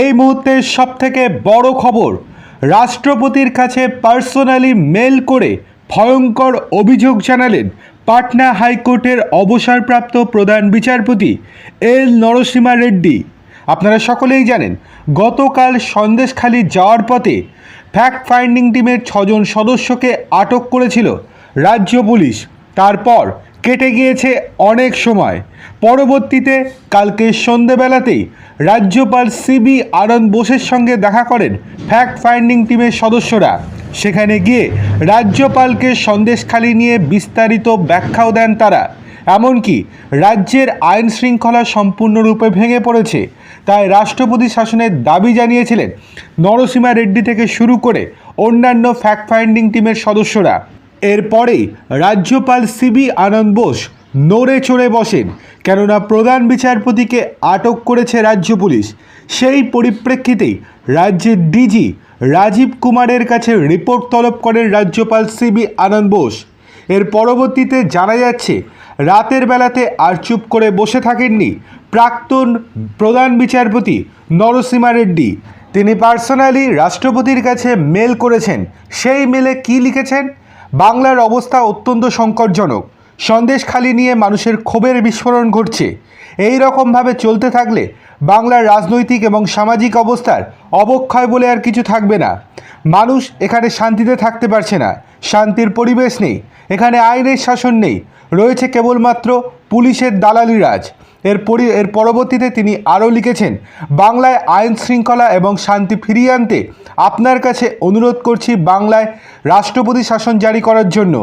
এই মুহূর্তের সব থেকে বড় খবর, রাষ্ট্রপতির কাছে পার্সোনালি মেল করে ভয়ঙ্কর অভিযোগ জানালেন পাটনা হাইকোর্টের অবসরপ্রাপ্ত প্রধান বিচারপতি এল নরসিমা রেড্ডি। আপনারা সকলেই জানেন, গতকাল সন্দেশখালি যাওয়ার পথে ফ্যাক্ট ফাইন্ডিং টিমের ছজন সদস্যকে আটক করেছিল রাজ্য পুলিশ। তারপর কেটে গিয়েছে অনেক সময়। পরবর্তীতে কালকে সন্ধেবেলাতেই রাজ্যপাল সিবি আনন্দ বোসের সঙ্গে দেখা করেন ফ্যাক্ট ফাইন্ডিং টিমের সদস্যরা। সেখানে গিয়ে রাজ্যপালকে সন্দেশখালি নিয়ে বিস্তারিত ব্যাখ্যাও দেন তারা। এমনকি রাজ্যের আইন শৃঙ্খলা সম্পূর্ণরূপে ভেঙে পড়েছে। তাই রাষ্ট্রপতি শাসনের দাবি জানিয়েছিলেন, নরসীমা রেড্ডি থেকে শুরু করে অন্যান্য ফ্যাক্ট ফাইন্ডিং টিমের সদস্যরা। এরপরেই রাজ্যপাল সিবি আনন্দ বোস নড়ে চড়ে বসেন, কেননা প্রধান বিচারপতিকে আটক করেছে রাজ্য পুলিশ। সেই পরিপ্রেক্ষিতেই রাজ্যের ডিজি রাজীব কুমারের কাছে রিপোর্ট তলব করেন রাজ্যপাল সিবি আনন্দ বোস। এর পরবর্তীতে জানা যাচ্ছে, রাতের বেলাতে আর চুপ করে বসে থাকেননি প্রাক্তন প্রধান বিচারপতি নরসিমা রেড্ডি। তিনি পার্সোনালি রাষ্ট্রপতির কাছে মেল করেছেন। সেই মেলে কি লিখেছেন? বাংলার অবস্থা অত্যন্ত সংকটজনক। সন্দেশখালি নিয়ে মানুষের ক্ষোভের বিস্ফোরণ ঘটছে। এই রকমভাবে চলতে থাকলে বাংলার রাজনৈতিক এবং সামাজিক অবস্থার অবক্ষয় বলে আর কিছু থাকবে না। মানুষ এখানে শান্তিতে থাকতে পারছে না। শান্তির পরিবেশ নেই। এখানে আইনের শাসন নেই। রয়েছে কেবলমাত্র পুলিশের দালালি রাজ এর পরি, এর পরবর্তীতে তিনি আরও লিখেছেন, বাংলায় আইন শৃঙ্খলা এবং শান্তি ফিরিয়ে আনতে আপনার কাছে অনুরোধ করছি বাংলায় রাষ্ট্রপতি শাসন জারি করার জন্য।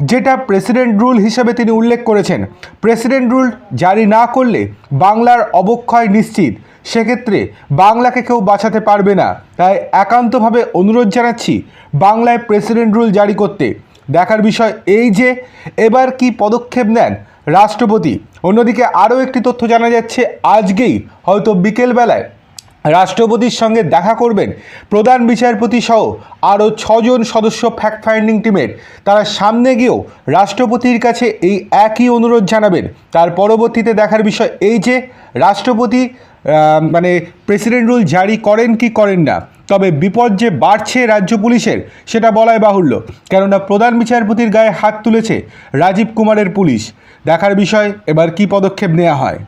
যেটা প্রেসিডেন্ট রুল হিসেবে তিনি উল্লেখ করেছেন। প্রেসিডেন্ট রুল জারি না করলে বাংলার অবক্ষয় নিশ্চিত। সেক্ষেত্রে বাংলাকে কেউ বাঁচাতে পারবে না। তাই একান্তভাবে অনুরোধ জানাচ্ছি বাংলায় প্রেসিডেন্ট রুল জারি করতে। দেখার বিষয় এই যে, এবার কি পদক্ষেপ নেন রাষ্ট্রপতি। অন্যদিকে আরও একটি তথ্য জানা যাচ্ছে, আজকেই হয়তো বিকেলবেলায় রাষ্ট্রপতির সঙ্গে দেখা করবেন প্রধান বিচারপতি সহ আরও ছজন সদস্য ফ্যাক্ট ফাইন্ডিং টিমের তারা সামনে গিয়েও রাষ্ট্রপতির কাছে এই একই অনুরোধ জানাবেন। তার পরবর্তীতে দেখার বিষয় এই যে, রাষ্ট্রপতি মানে প্রেসিডেন্ট রুল জারি করেন কি করেন না। তবে বিপদ যে বাড়ছে রাজ্য পুলিশের, সেটা বলাই বাহুল্য। কেননা প্রধান বিচারপতির গায়ে হাত তুলেছে রাজীব কুমারের পুলিশ। দেখার বিষয়, এবার কি পদক্ষেপ নেওয়া হয়?